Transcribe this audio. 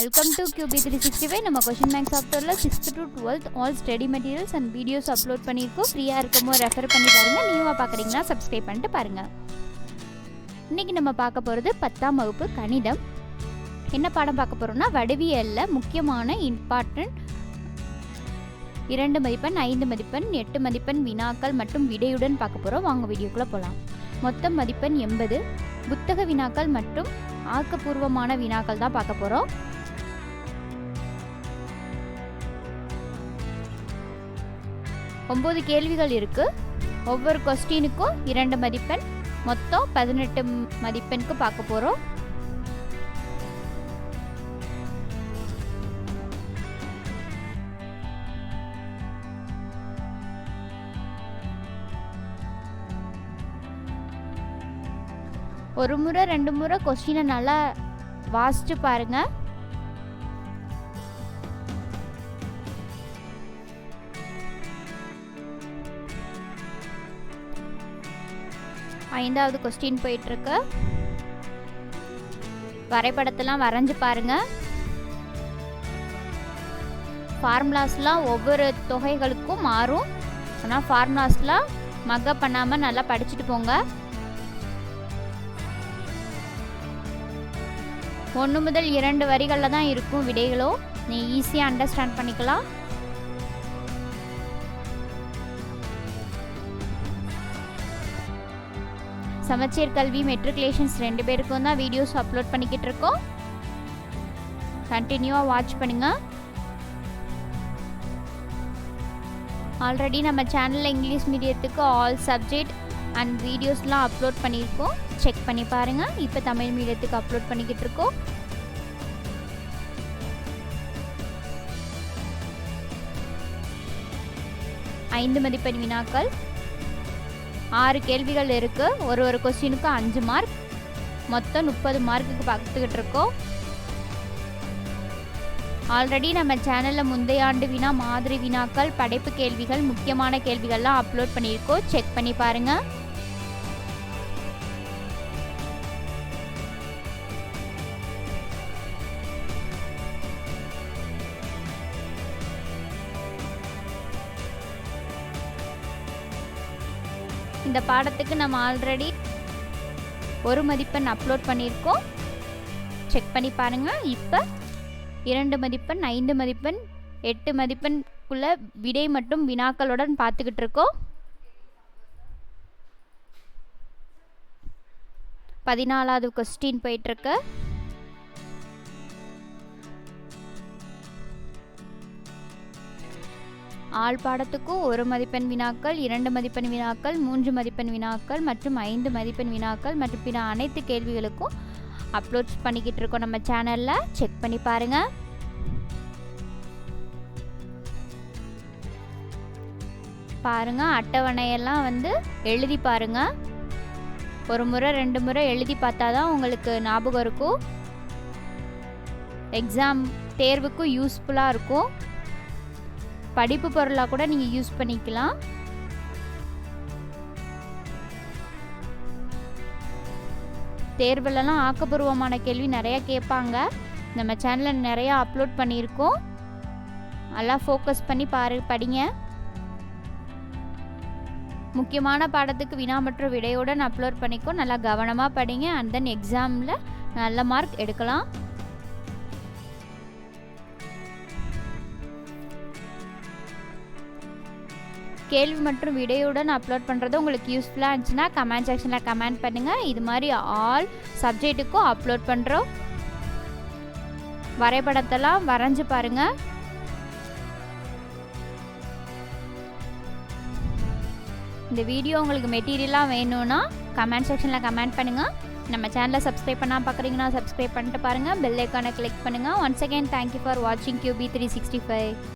Welcome to QB three sixty five நம்ம question bank சாஃப்ட்வேரில் sixth to twelfth all study materials and videos upload பண்ணியிருக்கோம். ஃப்ரீயாக இருக்கமோ refer பண்ணி பாருங்கள் நியூவாக பார்க்குறீங்கன்னா சப்ஸ்கிரைப் பண்ணிட்டு பாருங்கள் இன்றைக்கி நம்ம பார்க்க போகிறது பத்தாம் வகுப்பு கணிதம். என்ன பாடம் பார்க்க போகிறோம்னா வடிவியலில் முக்கியமான இம்பார்ட்டன்ட் இரண்டு மதிப்பெண் ஐந்து மதிப்பெண் எட்டு மதிப்பெண் வினாக்கள் மற்றும் விடையுடன் பார்க்க போகிறோம் வாங்க வீடியோக்குள்ளே போகலாம் மொத்தம் மதிப்பெண் எண்பது. புத்தக வினாக்கள் மற்றும் ஆக்கப்பூர்வமான வினாக்கள் தான் பார்க்க போகிறோம் ஒம்பது கேள்விகள் இருக்குது ஒவ்வொரு கொஸ்டினுக்கும் இரண்டு மதிப்பெண். மொத்தம் பதினெட்டு மதிப்பெண்க்கு பார்க்க போகிறோம் ஒரு முறை ரெண்டு முறை கொஸ்டினை நல்லா வாசிச்சு பாருங்கள் ஐந்தாவது கொஸ்டின் போயிட்டுருக்கு. வரைபடத்தெல்லாம் வரைஞ்சு பாருங்கள் ஃபார்முலாஸ்லாம் ஒவ்வொரு தொகைகளுக்கும் மாறும். ஆனால் ஃபார்முலாஸ்லாம் மக்கப் பண்ணாமல் நல்லா படிச்சுட்டு போங்க. ஒன்று முதல் இரண்டு வரிகளில் தான் இருக்கும் விடைகளும் நீ ஈஸியாக அண்டர்ஸ்டாண்ட் பண்ணிக்கலாம். சமச்சீர் கல்வி மெட்ரிகுலேஷன்ஸ் ரெண்டு பேருக்கும் தான் வீடியோஸ் அப்லோட் பண்ணிக்கிட்டு இருக்கோம் கண்டினியூவாக வாட்ச் பண்ணுங்கள் ஆல்ரெடி நம்ம சேனலில் இங்கிலீஷ் மீடியத்துக்கு ஆல் சப்ஜெக்ட் அண்ட் வீடியோஸ்லாம் அப்லோட் பண்ணியிருக்கோம். செக் பண்ணி பாருங்கள் இப்போ தமிழ் மீடியத்துக்கு அப்லோட் பண்ணிக்கிட்டு இருக்கோம் ஐந்து மதிப்பெண் வினாக்கள். ஆறு கேள்விகள் இருக்குது ஒரு ஒரு கொஸ்டினுக்கு அஞ்சு மார்க். மொத்தம் முப்பது மார்க்குக்கு பார்த்துக்கிட்டு இருக்கோம். ஆல்ரெடி நம்ம சேனலில் முந்தைய ஆண்டு வினா மாதிரி வினாக்கள் படைப்பு கேள்விகள் முக்கியமான கேள்விகள்லாம் அப்லோட் பண்ணியிருக்கோம். செக் பண்ணி பாருங்கள் இந்த பாடத்துக்கு நம்ம ஆல்ரெடி ஒரு மதிப்பெண் அப்லோட் பண்ணியிருக்கோம். செக் பண்ணி பாருங்கள் இப்போ இரண்டு மதிப்பெண் ஐந்து மதிப்பெண் எட்டு மதிப்பெண்குள்ள விடை மற்றும் வினாக்களுடன் பார்த்துக்கிட்டு இருக்கோம். பதினாலாவது கொஸ்டின் போயிட்டுருக்கு ஆள் பாடத்துக்கும் ஒரு மதிப்பெண் வினாக்கள் இரண்டு மதிப்பெண் வினாக்கள் மூன்று மதிப்பெண் வினாக்கள் மற்றும் ஐந்து மதிப்பெண் வினாக்கள் மற்றும் பிற அனைத்து கேள்விகளுக்கும் அப்லோட் பண்ணிக்கிட்டு இருக்கோம் நம்ம சேனலில் செக் பண்ணி பாருங்கள் பாருங்க அட்டவணையெல்லாம் வந்து எழுதி பாருங்க. ஒரு முறை ரெண்டு முறை எழுதி பார்த்தா தான் உங்களுக்கு ஞாபகம் இருக்கும். எக்ஸாம் தேர்வுக்கும் யூஸ்ஃபுல்லாக இருக்கும். படிப்பு பொருளாக கூட நீங்கள் யூஸ் பண்ணிக்கலாம். தேர்வுலலாம் ஆக்கப்பூர்வமான கேள்வி நிறையா கேட்பாங்க. நம்ம சேனலில் நிறையா அப்லோட் பண்ணியிருக்கோம். நல்லா ஃபோக்கஸ் பண்ணி பாரு படிங்க. முக்கியமான பாடத்துக்கு வினா மற்றும் விடையுடன் அப்லோட் பண்ணிக்கோ. நல்லா கவனமாக படிங்க. அண்ட் தென் எக்ஸாமில் நல்ல மார்க் எடுக்கலாம். கேள்வி மற்றும் விடையுடன் அப்லோட் பண்ணுறது உங்களுக்கு யூஸ்ஃபுல்லாக இருந்துச்சுன்னா கமெண்ட் செக்ஷனில் கமெண்ட் பண்ணுங்கள் இது மாதிரி ஆல் சப்ஜெக்ட்டுக்கும் அப்லோட் பண்ணுறோம் வரைபடத்தெல்லாம் வரைஞ்சி பாருங்கள் இந்த வீடியோ உங்களுக்கு மெட்டீரியலாக வேணும்னா கமெண்ட் செக்ஷனில் கமெண்ட் பண்ணுங்கள் நம்ம சேனலை சப்ஸ்கிரைப் பண்ணால் பார்க்குறீங்கன்னா சப்ஸ்கிரைப் பண்ணிட்டு பாருங்கள் பெல் ஐக்கானை கிளிக் பண்ணுங்கள் once again thank you for வாட்சிங் கியூபி த்ரீ சிக்ஸ்டி ஃபைவ்